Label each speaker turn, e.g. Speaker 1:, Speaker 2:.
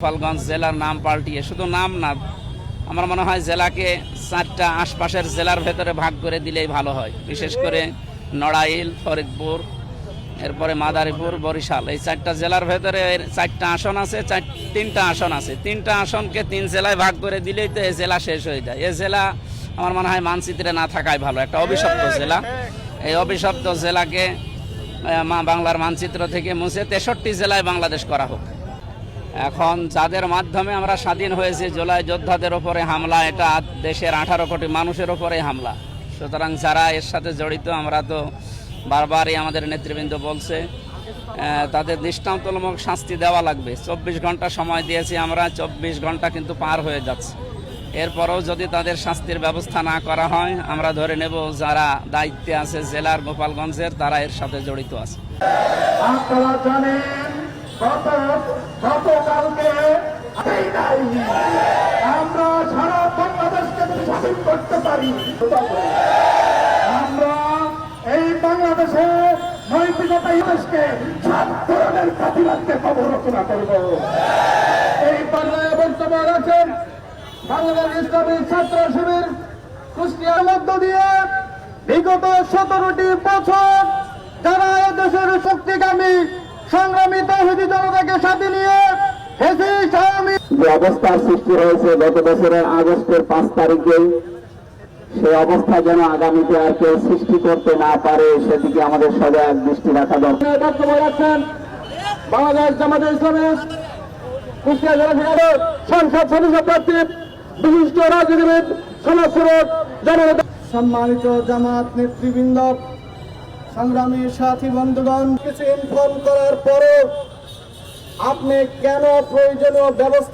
Speaker 1: গোপালগঞ্জ জেলার নাম পাল্টিয়ে, শুধু নাম না, আমার মনে হয় জেলাকে চারটা আশপাশের জেলার ভেতরে ভাগ করে দিলেই ভালো হয়। বিশেষ করে নড়াইল, ফরিদপুর, এরপরে মাদারীপুর, বরিশাল, এই চারটা জেলার ভেতরে চারটা আসন আছে, চার, তিনটা আসন আছে। তিনটা আসনকে তিন জেলায় ভাগ করে দিলেই তো এই জেলা শেষ হয়ে যায়। এই জেলা আমার মনে হয় মানচিত্রে না থাকাই ভালো, একটা অভিশপ্ত জেলা। এই অভিশপ্ত জেলাকে মা, বাংলার মানচিত্র থেকে মুছে তেষট্টি জেলায় বাংলাদেশ করা হোক। এখন যাদের মাধ্যমে আমরা স্বাধীন হয়েছি, জুলাই যোদ্ধাদের ওপরে হামলা, এটা দেশের আঠারো কোটি মানুষের ওপরে হামলা। সুতরাং যারা এর সাথে জড়িত, আমরা তো বারবারই আমাদের নেতৃবৃন্দ বলছে তাদের দৃষ্টান্তমূলক শাস্তি দেওয়া লাগবে। চব্বিশ ঘণ্টা সময় দিয়েছি আমরা, চব্বিশ ঘণ্টা কিন্তু পার হয়ে যাচ্ছে। এরপরেও যদি তাদের শাস্তির ব্যবস্থা না করা হয়, আমরা ধরে নেব যারা দায়িত্বে আছে জেলার গোপালগঞ্জের, তারা এর সাথে জড়িত আছে।
Speaker 2: গত গতকালকে আমরা সারা বাংলাদেশকে যদি স্বাধীন করতে পারি, আমরা এই বাংলাদেশে নৈতিকতা দেশকে সব ধরনের প্রতিবাদকে খবর রচনা করব। এই পর্যায়ে বক্তব্য রাখেন বাংলাদেশ ইসলামী ছাত্র শিবির কুষ্টিয়ার মধ্য দিয়ে বিগত সতেরোটি বছর যারা এদেশের শক্তিগামী সংগ্রামী তৌহিদি জনতাকে সাথে নিয়ে
Speaker 3: যে অবস্থার সৃষ্টি হয়েছে গত বছরের আগস্টের পাঁচ তারিখে সেই অবস্থা যেন আগামীতে আর কেউ সৃষ্টি করতে না পারে সেদিকে আমাদের সজাগ দৃষ্টি রাখা দরকার।
Speaker 2: বাংলাদেশ জামাতে ইসলামের কুষ্টিয়া জেলা থেকে সংসদ সদস্য প্রার্থী বিশিষ্ট রাজনীতিবিদ সমাজসেবক জননেতা। সম্মানিত জামাত নেতৃবৃন্দ সংগ্রামী সাথী বন্ধুগণ কিছু ইনফর্ম করার পরও আপনি কেন প্রয়োজনীয় ব্যবস্থা